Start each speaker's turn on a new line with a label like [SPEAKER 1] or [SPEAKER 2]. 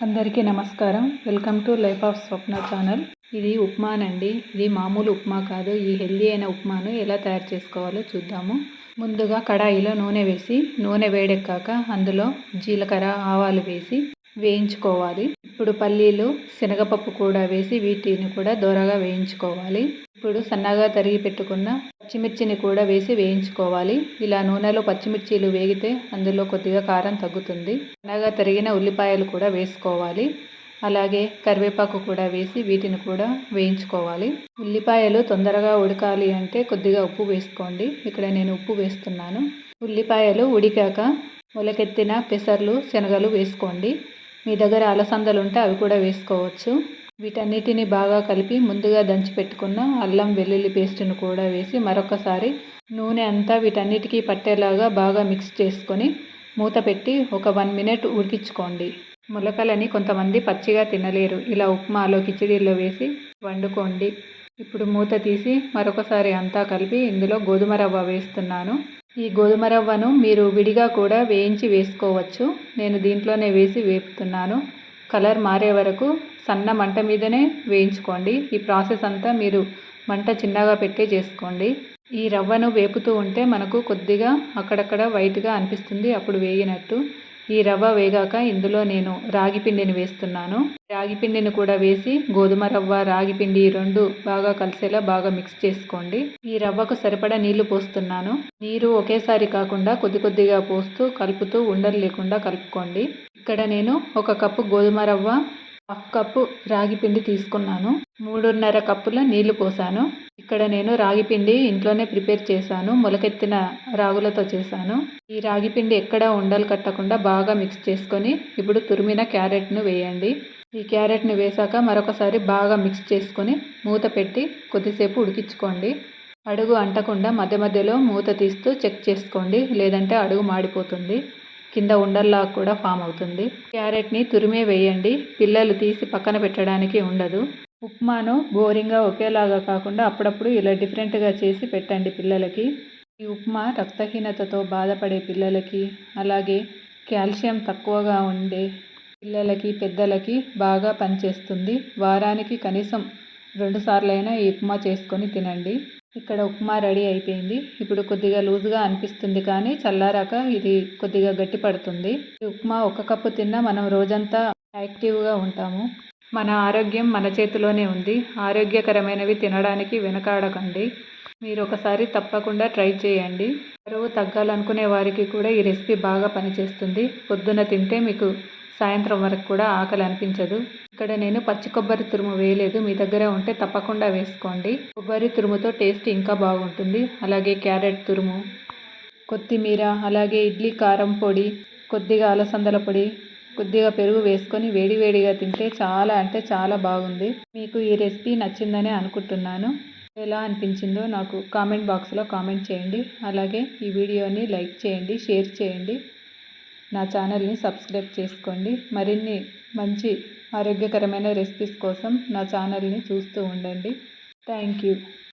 [SPEAKER 1] అందరికీ నమస్కారం. Welcome to life of Swapna channel. ఇది ఉప్మానండి. ఇది మామూలు ఉప్మా కాదు. ఈ హెల్దీ అయిన ఉప్మాను ఎలా తయారు చేసుకోవాలో చూద్దాము. ముందుగా కడాయిలో నూనె వేసి నూనె వేడెక్కాక అందులో జీలకర్ర ఆవాలు వేసి వేయించుకోవాలి. ఇప్పుడు పల్లీలు శనగపప్పు కూడా వేసి వీటిని కూడా దోరగా వేయించుకోవాలి. ఇప్పుడు సన్నగా తరిగి పెట్టుకున్న పచ్చిమిర్చిని కూడా వేసి వేయించుకోవాలి. ఇలా నూనెలో పచ్చిమిర్చీలు వేగితే అందులో కొద్దిగా కారం తగ్గుతుంది. సన్నగా తరిగిన ఉల్లిపాయలు కూడా వేసుకోవాలి. అలాగే కరివేపాకు కూడా వేసి వీటిని కూడా వేయించుకోవాలి. ఉల్లిపాయలు తొందరగా ఉడకాలి అంటే కొద్దిగా ఉప్పు వేసుకోండి. ఇక్కడ నేను ఉప్పు వేస్తున్నాను. ఉల్లిపాయలు ఉడికాక మొలకెత్తిన పెసర్లు శనగలు వేసుకోండి. మీ దగ్గర అలసందలు ఉంటే అవి కూడా వేసుకోవచ్చు. వీటన్నిటిని బాగా కలిపి ముందుగా దంచి పెట్టుకున్న అల్లం వెల్లుల్లి పేస్ట్ను కూడా వేసి మరొకసారి నూనె అంతా వీటన్నిటికీ పట్టేలాగా బాగా మిక్స్ చేసుకొని మూత పెట్టి ఒక వన్ మినిట్ ఉడికించుకోండి. మొలకలని కొంతమంది పచ్చిగా తినలేరు. ఇలా ఉప్మాలో కిచిడీలో వేసి వండుకోండి. ఇప్పుడు మూత తీసి మరొకసారి అంతా కలిపి ఇందులో గోధుమ రవ్వ వేస్తున్నాను. ఈ గోధుమ రవ్వను మీరు విడిగా కూడా వేయించి వేసుకోవచ్చు. నేను దీంట్లోనే వేసి వేపుతున్నాను. కలర్ మారే వరకు సన్న మంట మీదనే వేయించుకోండి. ఈ ప్రాసెస్ అంతా మీరు మంట చిన్నగా పెట్టే చేసుకోండి. ఈ రవ్వను వేపుతూ ఉంటే మనకు కొద్దిగా అక్కడక్కడ వైట్గా అనిపిస్తుంది. అప్పుడు వేగినట్టు. ఈ రవ్వ వేగాక ఇందులో నేను రాగి పిండిని వేస్తున్నాను. రాగి పిండిని కూడా వేసి గోధుమ రవ్వ రాగి పిండి రెండు బాగా కలిసేలా బాగా మిక్స్ చేసుకోండి. ఈ రవ్వకు సరిపడా నీళ్ళు పోస్తున్నాను. నీరు ఒకేసారి కాకుండా కొద్ది కొద్దిగా పోస్తూ కలుపుతూ ఉండలు లేకుండా కలుపుకోండి. ఇక్కడ నేను ఒక కప్పు గోధుమ రవ్వ హాఫ్ కప్పు రాగి పిండి తీసుకున్నాను. మూడున్నర కప్పుల నీళ్ళు పోసాను. ఇక్కడ నేను రాగి పిండి ఇంట్లోనే ప్రిపేర్ చేశాను మొలకెత్తిన రాగులతో చేశాను. ఈ రాగి పిండి ఎక్కడ ఉండలు కట్టకుండా బాగా మిక్స్ చేసుకొని ఇప్పుడు తురిమిన క్యారెట్ను వేయండి. ఈ క్యారెట్ని వేసాక మరొకసారి బాగా మిక్స్ చేసుకొని మూత పెట్టి కొద్దిసేపు ఉడికించుకోండి. అడుగు అంటకుండా మధ్య మధ్యలో మూత తీస్తూ చెక్ చేసుకోండి లేదంటే అడుగు మాడిపోతుంది. కింద ఉండల్లా కూడా ఫామ్ అవుతుంది. క్యారెట్ని తురిమే వేయండి. పిల్లలు తీసి పక్కన పెట్టడానికి ఉండదు. ఉప్మాను బోరింగ్గా ఒకేలాగా కాకుండా అప్పుడప్పుడు ఇలా డిఫరెంట్గా చేసి పెట్టండి పిల్లలకి. ఈ ఉప్మా రక్తహీనతతో బాధపడే పిల్లలకి అలాగే కాల్షియం తక్కువగా ఉండే పిల్లలకి పెద్దలకి బాగా పనిచేస్తుంది. వారానికి కనీసం రెండు సార్లైనా ఈ ఉప్మా చేసుకొని తినండి. ఇక్కడ ఉప్మా రెడీ అయిపోయింది. ఇప్పుడు కొద్దిగా లూజ్గా అనిపిస్తుంది కానీ చల్లారాక ఇది కొద్దిగా గట్టి పడుతుంది ఈ ఉప్మా ఒక కప్పు తిన్నా మనం రోజంతా యాక్టివ్గా ఉంటాము. మన ఆరోగ్యం మన చేతిలోనే ఉంది. ఆరోగ్యకరమైనవి తినడానికి వెనకాడకండి. మీరు ఒకసారి తప్పకుండా ట్రై చేయండి. బరువు తగ్గాలనుకునే వారికి కూడా ఈ రెసిపీ బాగా పనిచేస్తుంది. పొద్దున తింటే మీకు సాయంత్రం వరకు కూడా ఆకలి అనిపించదు. ఇక్కడ నేను పచ్చి కొబ్బరి తురుము వేయలేదు. మీ దగ్గర ఉంటే తప్పకుండా వేసుకోండి. కొబ్బరి తురుముతో టేస్ట్ ఇంకా బాగుంటుంది. అలాగే క్యారెట్ తురుము కొత్తిమీర అలాగే ఇడ్లీ కారం పొడి కొద్దిగా అలసందల పొడి కొద్దిగా పెరుగు వేసుకొని వేడివేడిగా తింటే చాలా అంటే చాలా బాగుంది. మీకు ఈ రెసిపీ నచ్చిందనే అనుకుంటున్నాను. ఎలా అనిపించిందో నాకు కామెంట్ బాక్స్లో కామెంట్ చేయండి. అలాగే ఈ వీడియోని లైక్ చేయండి షేర్ చేయండి. నా ఛానల్ని సబ్స్క్రైబ్ చేసుకోండి. మరిన్ని మంచి ఆరోగ్యకరమైన రెసిపీస్ కోసం నా ఛానల్ని చూస్తూ ఉండండి. Thank you.